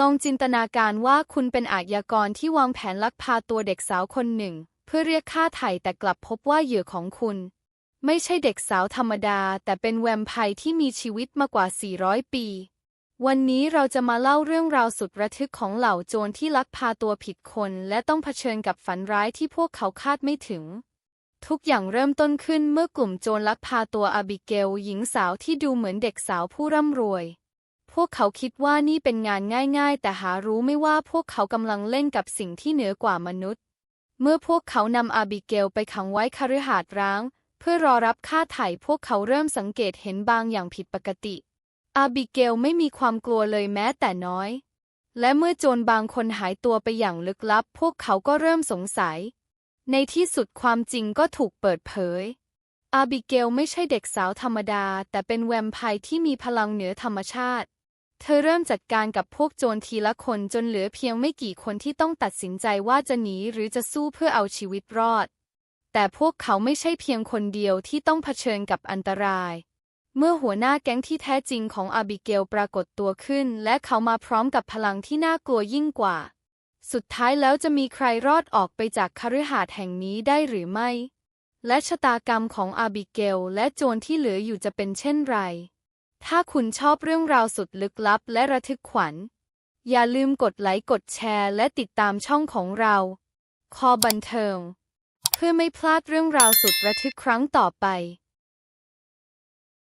ลองจินตนาการว่าคุณเป็นอาชญากรที่วางแผนลักพาตัวเด็กสาวคนหนึ่ง เพื่อเรียกค่าไถ่แต่กลับพบว่าเหยื่อของคุณ ไม่ใช่เด็กสาวธรรมดา แต่เป็นแวมไพร์ที่มีชีวิตมากว่า 400 ปี วันนี้เราจะมาเล่าเรื่องราวสุดระทึกของเหล่าโจรที่ลักพาตัวผิดคน และต้องเผชิญกับฝันร้ายที่พวกเขาคาดไม่ถึง ทุกอย่างเริ่มต้นขึ้นเมื่อกลุ่มโจรลักพาตัวอาบิเกลหญิงสาวที่ดูเหมือนเด็กสาวผู้ร่ำรวย พวกเขาคิดว่านี่เป็นงานง่ายๆ แต่หารู้ไม่ว่าพวกเขากำลังเล่นกับสิ่งที่เหนือกว่ามนุษย์ เมื่อพวกเขานำอาบิเกลไปขังไว้คฤหาสน์ร้าง เพื่อรอรับค่าไถ่พวกเขาเริ่มสังเกตเห็นบางอย่างผิดปกติ อาบิเกลไม่มีความกลัวเลยแม้แต่น้อย และเมื่อโจรบางคนหายตัวไปอย่างลึกลับ พวกเขาก็เริ่มสงสัย ในที่สุดความจริงก็ถูกเปิดเผยอาบิเกลไม่ใช่เด็กสาวธรรมดา แต่เป็นแวมไพร์ที่มีพลังเหนือธรรมชาติ เธอเริ่มจัดการกับพวกโจรทีละคนจนเหลือเพียงไม่กี่คนที่ต้องตัดสินใจว่าจะหนีหรือจะสู้เพื่อเอาชีวิตรอด แต่พวกเขาไม่ใช่เพียงคนเดียวที่ต้องเผชิญกับอันตราย เมื่อหัวหน้าแก๊งที่แท้จริงของอาบิเกลปรากฏตัวขึ้น และเขามาพร้อมกับพลังที่น่ากลัวยิ่งกว่า สุดท้ายแล้วจะมีใครรอดออกไปจากคฤหาสน์แห่งนี้ได้หรือไม่ และชะตากรรมของอาบิเกลและโจรที่เหลืออยู่จะเป็นเช่นไร ถ้าคุณชอบเรื่องราวสุดลึกลับและระทึกขวัญ อย่าลืมกดไลค์กดแชร์และติดตามช่องของเรา คอบันเทิง เพื่อไม่พลาดเรื่องราวสุดระทึกครั้งต่อไป